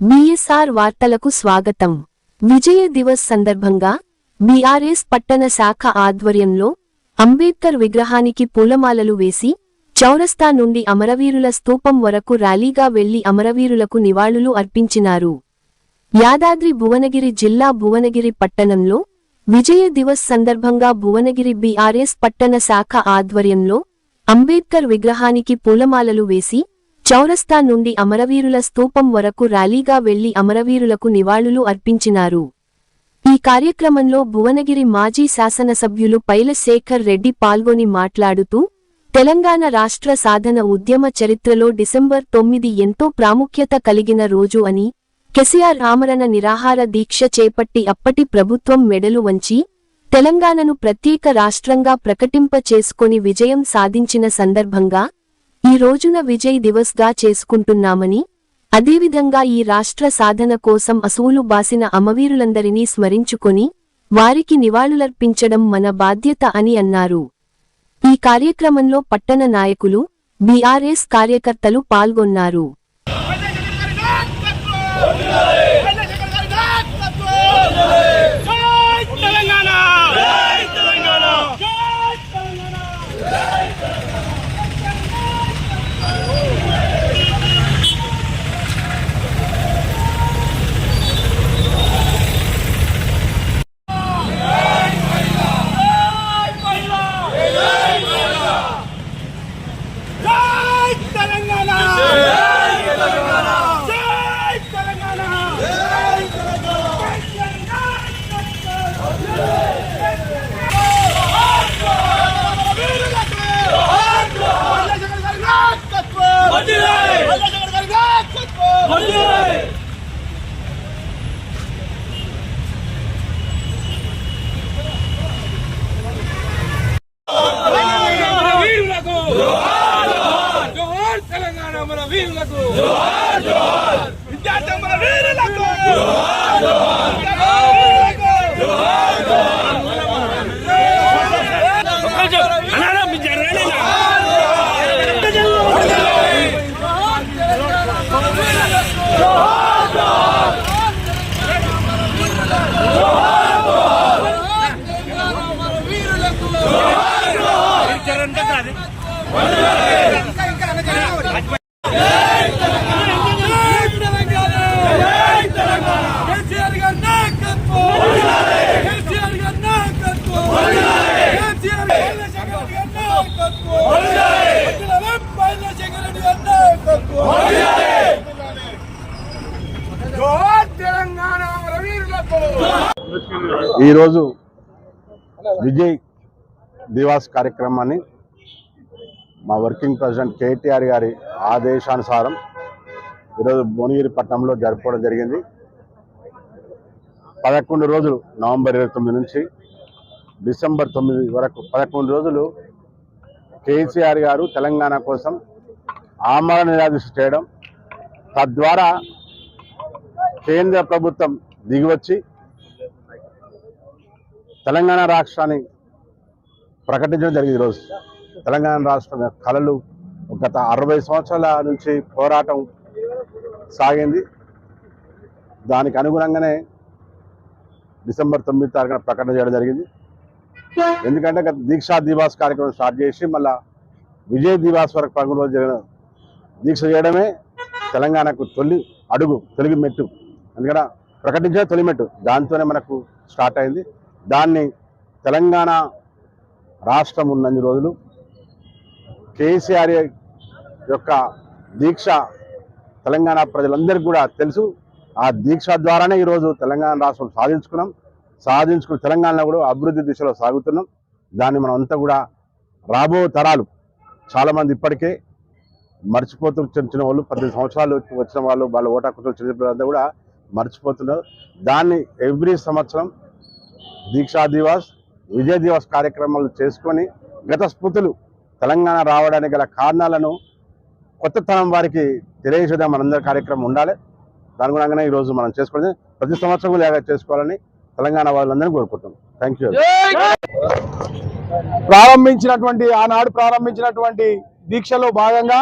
BSR వార్తలకు స్వాగతం. విజయ దివస్ సందర్భంగా బీఆర్ఎస్ పట్టణ శాఖ ఆధ్వర్యంలో అంబేద్కర్ విగ్రహానికి పూలమాలలు వేసి చౌరస్తా నుండి అమరవీరుల స్తూపం వరకు ర్యాలీగా వెళ్ళి అమరవీరులకు నివాళులు అర్పించినారు. యాదాద్రి భువనగిరి జిల్లా భువనగిరి పట్టణంలో విజయ దివస్ సందర్భంగా భువనగిరి బీఆర్ఎస్ పట్టణ శాఖ ఆధ్వర్యంలో అంబేద్కర్ విగ్రహానికి పూలమాలలు వేసి చౌరస్తా నుండి అమరవీరుల స్తూపం వరకు ర్యాలీగా వెళ్ళి అమరవీరులకు నివాళులు అర్పించినారు. ఈ కార్యక్రమంలో భువనగిరి మాజీ శాసనసభ్యులు పైలశేఖర్ రెడ్డి పాల్గొని మాట్లాడుతూ తెలంగాణ రాష్ట్ర సాధన ఉద్యమ చరిత్రలో డిసెంబర్ తొమ్మిది ఎంతో ప్రాముఖ్యత కలిగిన రోజు అని కెసిఆర్ ఆమరణ నిరాహార దీక్ష చేపట్టి అప్పటి ప్రభుత్వం మెడలు వంచి తెలంగాణను ప్రత్యేక రాష్ట్రంగా ప్రకటింప చేసుకొని విజయం సాధించిన సందర్భంగా ఈ రోజున విజయ్ దివస్గా చేసుకుంటున్నామని అదేవిధంగా ఈ రాష్ట్ర సాధన కోసం అసూలు బాసిన అమవీరులందరినీ స్మరించుకొని వారికి నివాళులర్పించడం మన బాధ్యత అని అన్నారు ఈ కార్యక్రమంలో పట్టణ నాయకులు బీఆర్ఎస్ కార్యకర్తలు పాల్గొన్నారు ఈరోజు విజయ్ దివాస్ కార్యక్రమాన్ని మా వర్కింగ్ ప్రెసిడెంట్ కేటీఆర్ గారి ఆదేశానుసారం ఈరోజు భువనగిరి పట్టణంలో జరుపుకోవడం జరిగింది. పదకొండు రోజులు నవంబర్ ఇరవై తొమ్మిది నుంచి డిసెంబర్ తొమ్మిది వరకు పదకొండు రోజులు కేసీఆర్ గారు తెలంగాణ కోసం ఆమరణ నిరాదీక్ష చేయడం తద్వారా కేంద్ర ప్రభుత్వం దిగివచ్చి తెలంగాణ రాష్ట్రాన్ని ప్రకటించడం జరిగింది ఈరోజు తెలంగాణ రాష్ట్రం కళలు గత అరవై సంవత్సరాల నుంచి పోరాటం సాగింది. దానికి అనుగుణంగానే డిసెంబర్ తొమ్మిది తారీఖున ప్రకటన చేయడం జరిగింది. ఎందుకంటే గత దీక్షా దివాస్ కార్యక్రమం స్టార్ట్ చేసి మళ్ళా విజయ్ దివాస్ వరకు పదకొండు రోజులు జరిగిన దీక్ష చేయడమే తెలంగాణకు తొలి అడుగు తొలిగి మెట్టు. ఎందుకంటే ప్రకటించే తొలిమెట్టు. దాంతోనే మనకు స్టార్ట్ అయింది. దాన్ని తెలంగాణ రాష్ట్రం ఉన్నన్ని రోజులు కేసీఆర్ యొక్క దీక్ష తెలంగాణ ప్రజలందరికీ కూడా తెలుసు. ఆ దీక్ష ద్వారానే ఈరోజు తెలంగాణ రాష్ట్రం సాధించుకున్నాం. సాధించుకుని తెలంగాణలో కూడా అభివృద్ధి దిశలో సాగుతున్నాం. దాన్ని మనం అంతా కూడా రాబో తరాలు చాలామంది ఇప్పటికే మర్చిపోతూ చిన్న వాళ్ళు పద్దెనిమిది సంవత్సరాలు వచ్చిన వాళ్ళు వాళ్ళ ఓటాకు చిన్న కూడా మర్చిపోతున్నారు దాన్ని ఎవ్రీ సంవత్సరం దీక్షా దివాస్ విజయ్ దివాస్ కార్యక్రమాలు చేసుకొని గత స్ఫూర్తులు తెలంగాణ రావడానికి గల కారణాలను కొత్త తరం వారికి తెలియజేద్దాం మనందరి కార్యక్రమం ఉండాలి. దాని గుణంగానే ఈరోజు మనం చేసుకోవాలి ప్రతి సంవత్సరం లేగా చేసుకోవాలని తెలంగాణ వాళ్ళందరినీ కోరుకుంటున్నాం. థ్యాంక్ యూ ప్రారంభించినటువంటి ఆనాడు ప్రారంభించినటువంటి దీక్షలో భాగంగా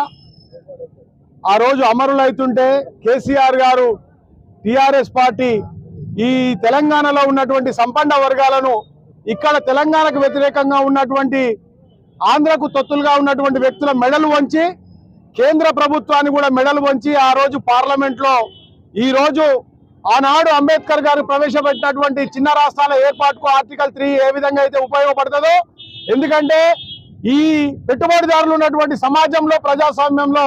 ఆ రోజు అమరులైతుంటే కేసీఆర్ గారు టిఆర్ఎస్ పార్టీ ఈ తెలంగాణలో ఉన్నటువంటి సంపన్న వర్గాలను ఇక్కడ తెలంగాణకు వ్యతిరేకంగా ఉన్నటువంటి ఆంధ్రకు తొత్తులుగా ఉన్నటువంటి వ్యక్తుల మెడలు వంచి కేంద్ర ప్రభుత్వాన్ని కూడా మెడలు వంచి ఆ రోజు పార్లమెంట్లో ఈరోజు ఈ రోజు ఆనాడు అంబేద్కర్ గారు ప్రవేశపెట్టినటువంటి చిన్న రాష్ట్రాల ఏర్పాటుకు ఆర్టికల్ త్రీ ఏ విధంగా అయితే ఉపయోగపడుతుందో ఎందుకంటే ఈ పెట్టుబడిదారులు ఉన్నటువంటి సమాజంలో ప్రజాస్వామ్యంలో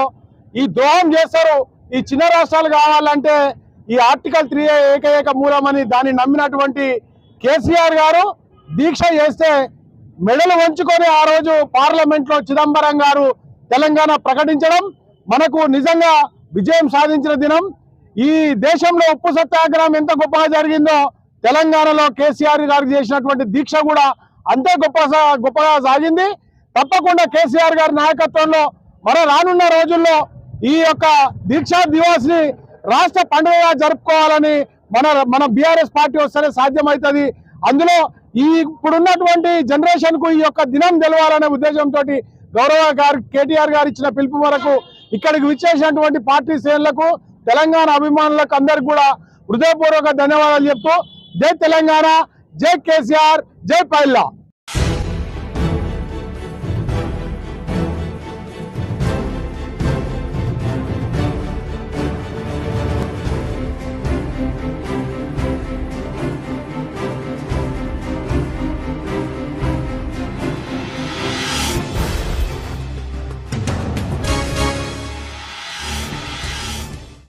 ఈ ద్రోహం చేస్తారు. ఈ చిన్న రాష్ట్రాలు కావాలంటే ఈ ఆర్టికల్ త్రీ ఏకైక మూలమని దాన్ని నమ్మినటువంటి కేసీఆర్ గారు దీక్ష చేస్తే మెడలు వంచుకొని ఆ రోజు పార్లమెంట్లో చిదంబరం గారు తెలంగాణ ప్రకటించడం మనకు నిజంగా విజయం సాధించిన దినం. ఈ దేశంలో ఉప్పు సత్యాగ్రహం ఎంత గొప్పగా జరిగిందో తెలంగాణలో కేసీఆర్ గారు చేసినటువంటి దీక్ష కూడా అంతే గొప్ప గొప్పగా సాగింది. తప్పకుండా కేసీఆర్ గారి నాయకత్వంలో మరో రానున్న రోజుల్లో ఈ యొక్క దీక్షా దివాస్ని రాష్ట్ర పండుగగా జరుపుకోవాలని మన మన బీఆర్ఎస్ పార్టీ వస్తేనే సాధ్యమవుతుంది. అందులో ఈ ఇప్పుడున్నటువంటి జనరేషన్కు ఈ యొక్క దినం తెలవాలనే ఉద్దేశంతో గౌరవ గారు కేటీఆర్ గారు ఇచ్చిన పిలుపు మేరకు ఇక్కడికి విచ్చేసినటువంటి పార్టీ శ్రేణులకు తెలంగాణ అభిమానులకు అందరికి కూడా హృదయపూర్వక ధన్యవాదాలు చెప్తూ జై తెలంగాణ జై కేసీఆర్ జై పైల్లా.